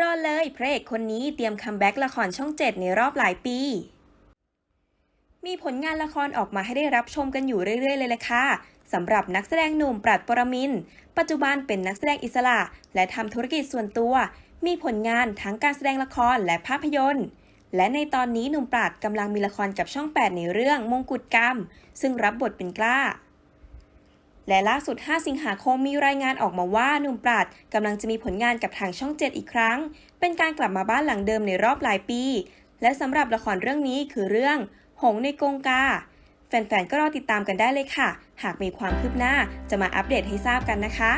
รอเลยพระเอกคนนี้เตรียมคัมแบ็กละครช่องเจ็ดในรอบหลายปี มีผลงานละครออกมาให้ได้รับชมกันอยู่เรื่อย ๆ เลยแหละค่ะสำหรับนักแสดงหนุ่มปรัดปรมิน ปัจจุบันเป็นนักแสดงอิสระ และทำธุรกิจส่วนตัว มีผลงานทั้งการแสดงละครและภาพยนตร์ และในตอนนี้หนุ่มปราดกำลังมีละครกับช่อง 8 ในเรื่องมงกุฎกรรม ซึ่งรับบทเป็นกล้า และล่าสุด 5 สิงหาคมมีรายงานออกมาว่าหนุ่มปราดกำลังจะมีผลงานกับทางช่อง 7 อีกครั้ง เป็นการกลับมาบ้านหลังเดิมในรอบหลายปี และสำหรับละครเรื่องนี้คือเรื่อง หงในกงกา แฟนๆ ก็รอติดตามกันได้เลยค่ะ หากมีความคืบหน้าจะมาอัปเดตให้ทราบกันนะคะ